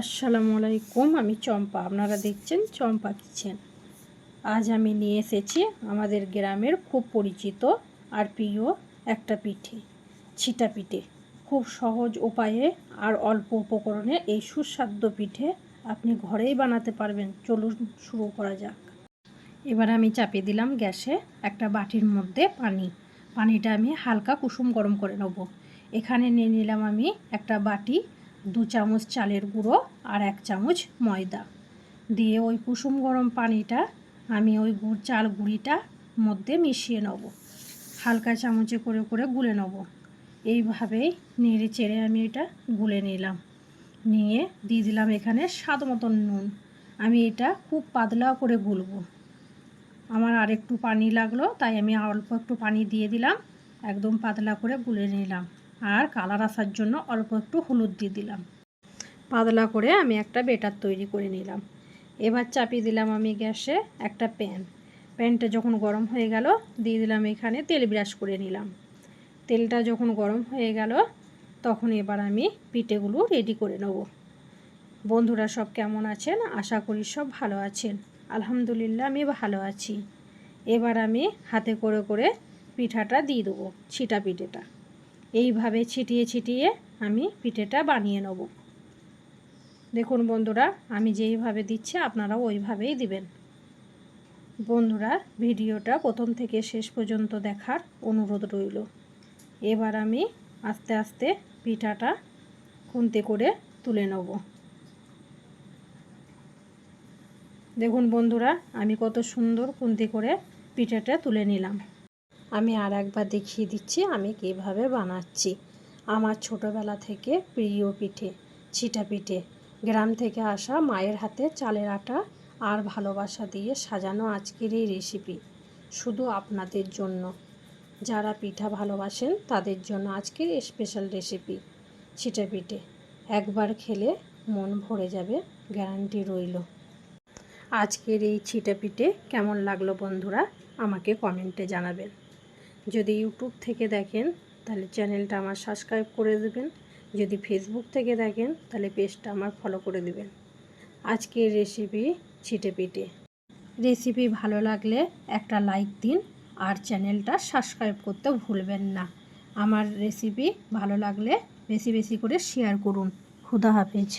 আসসালামু আলাইকুম, আমি চম্পা। আপনারা দেখছেন চম্পা কিচেন। আজ আমি নিয়ে এসেছি আমাদের গ্রামের খুব পরিচিত আর প্রিয় একটা পিঠে, ছিটা পিঠে। খুব সহজ উপায়ে আর অল্প উপকরণে এই সুস্বাদ্য পিঠে আপনি ঘরেই বানাতে পারবেন। চলুন শুরু করা যাক। এবার আমি চাপিয়ে দিলাম গ্যাসে একটা বাটির মধ্যে পানি। পানিটা আমি হালকা কুসুম গরম করে নেব। এখানে নিয়ে নিলাম আমি একটা বাটি দু চামচ চালের গুঁড়ো আর এক চামচ ময়দা। দিয়ে ওই কুসুম গরম পানিটা আমি ওই গুড়, চাল গুঁড়িটা মধ্যে মিশিয়ে নেব। হালকা চামচে করে করে গুলে নেব। এইভাবেই নেড়ে চেড়ে আমি এটা গুলে নিলাম। নিয়ে দিয়ে দিলাম এখানে স্বাদ মতন নুন। আমি এটা খুব পাতলা করে গুলবো। আমার আর একটু পানি লাগল, তাই আমি অল্প একটু পানি দিয়ে দিলাম। একদম পাতলা করে গুলে নিলাম। আর কালার আসার জন্য অল্প একটু হলুদ দিয়ে দিলাম। পাতলা করে আমি একটা বেটার তৈরি করে নিলাম। এবার চাপিয়ে দিলাম আমি গ্যাসে একটা প্যান। প্যানটা যখন গরম হয়ে গেল, দিয়ে দিলাম এখানে তেল ব্রাশ করে নিলাম। তেলটা যখন গরম হয়ে গেল, তখন এবার আমি পিঠেগুলো রেডি করে নেব। বন্ধুরা সব কেমন আছেন? আশা করি সব ভালো আছেন। আলহামদুলিল্লাহ আমি ভালো আছি। এবার আমি হাতে করে করে পিঠাটা দিয়ে দেবো ছিটা পিঠেটা। এইভাবে ছিটিয়ে ছিটিয়ে আমি পিঠেটা বানিয়ে নেব। দেখুন বন্ধুরা, আমি যেইভাবে দিচ্ছি আপনারাও ওইভাবেই দিবেন। বন্ধুরা, ভিডিওটা প্রথম থেকে শেষ পর্যন্ত দেখার অনুরোধ রইল। এবার আমি আস্তে আস্তে পিঠাটা খুন্তি করে তুলে নেব। দেখুন বন্ধুরা, আমি কত সুন্দর খুন্তি করে পিঠাটা তুলে নিলাম। আমি আর একবার দেখিয়ে দিচ্ছি আমি কীভাবে বানাচ্ছি। আমার ছোটোবেলা থেকে প্রিয় পিঠে, ছিটা পিঠে। গ্রাম থেকে আসা মায়ের হাতে চালের আটা আর ভালোবাসা দিয়ে সাজানো আজকের এই রেসিপি শুধু আপনাদের জন্য। যারা পিঠা ভালোবাসেন তাদের জন্য আজকের স্পেশাল রেসিপি ছিটা পিঠে। একবার খেলে মন ভরে যাবে গ্যারান্টি রইল। আজকের এই ছিটা পিঠে কেমন লাগল বন্ধুরা আমাকে কমেন্টে জানাবেন। যদি ইউটিউব থেকে দেখেন, তাহলে চ্যানেলটা আমার সাবস্ক্রাইব করে দেবেন। যদি ফেসবুক থেকে দেখেন, তাহলে পেজটা আমার ফলো করে দেবেন। আজকের রেসিপি ছিটে পিটে। রেসিপি ভালো লাগলে একটা লাইক দিন আর চ্যানেলটা সাবস্ক্রাইব করতে ভুলবেন না। আমার রেসিপি ভালো লাগলে বেশি বেশি করে শেয়ার করুন। খুদা হাফেজ।